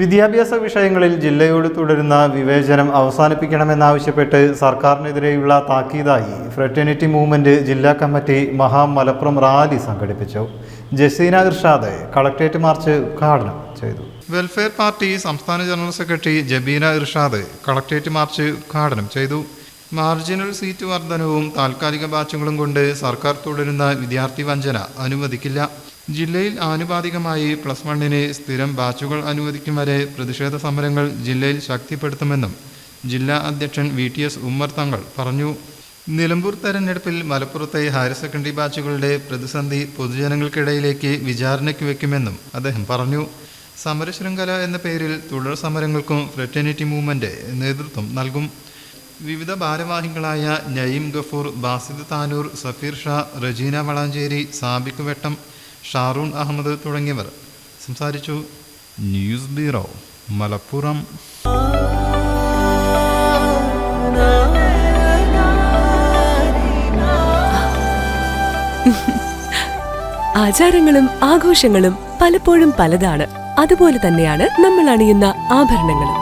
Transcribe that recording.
വിദ്യാഭ്യാസ വിഷയങ്ങളിൽ ജില്ലയോട് തുടരുന്ന വിവേചനം അവസാനിപ്പിക്കണമെന്നാവശ്യപ്പെട്ട് സർക്കാരിനെതിരെയുള്ള താക്കീതായി ഫ്രറ്റേണിറ്റി മൂവ്മെന്റ് ജില്ലാ കമ്മിറ്റി മഹാ മലപ്പുറം റാലി സംഘടിപ്പിച്ചു. ജസീന ഇർഷാദ് കളക്ട്രേറ്റ് മാർച്ച് ഉദ്ഘാടനം ചെയ്തു. വെൽഫെയർ പാർട്ടി സംസ്ഥാന general secretary Jabeena Irshad collectorate march ഉദ്ഘാടനം ചെയ്തു. മാർജിനൽ സീറ്റ് വർധനവും താൽക്കാലിക ബാച്ചുകളും കൊണ്ട് സർക്കാർ തുടരുന്ന വിദ്യാർത്ഥി വഞ്ചന അനുവദിക്കില്ല. ജില്ലയിൽ ആനുപാതികമായി പ്ലസ് വണ്ണിന് സ്ഥിരം ബാച്ചുകൾ അനുവദിക്കും വരെ പ്രതിഷേധ സമരങ്ങൾ ജില്ലയിൽ ശക്തിപ്പെടുത്തുമെന്നും ജില്ലാ അധ്യക്ഷൻ വി ടി എസ് ഉമ്മർ തങ്ങൾ പറഞ്ഞു. നിലമ്പൂർ തെരഞ്ഞെടുപ്പിൽ മലപ്പുറത്തെ ഹയർ സെക്കൻഡറി ബാച്ചുകളുടെ പ്രതിസന്ധി പൊതുജനങ്ങൾക്കിടയിലേക്ക് വിചാരണയ്ക്ക് വയ്ക്കുമെന്നും അദ്ദേഹം പറഞ്ഞു. സമരശൃംഖല എന്ന പേരിൽ തുടർ സമരങ്ങൾക്കും ഫ്രറ്റേണിറ്റി മൂവ്മെന്റ് നേതൃത്വം നൽകും. വിവിധ ഭാരവാഹികളായ നയീം ഗഫൂർ ബാസിദ് താനൂർ സഫീർ ഷാ റജീന വളാഞ്ചേരി സാബിക് വെട്ടം ഷാറൂൺ അഹമ്മദ് തുടങ്ങിയവർ സംസാരിച്ചു. News bureau Malappuram. ആചാരങ്ങളും ആഘോഷങ്ങളും പലപ്പോഴും പലതാണ്. അതുപോലെ തന്നെയാണ് നമ്മൾ അണിയുന്ന ആഭരണങ്ങളും.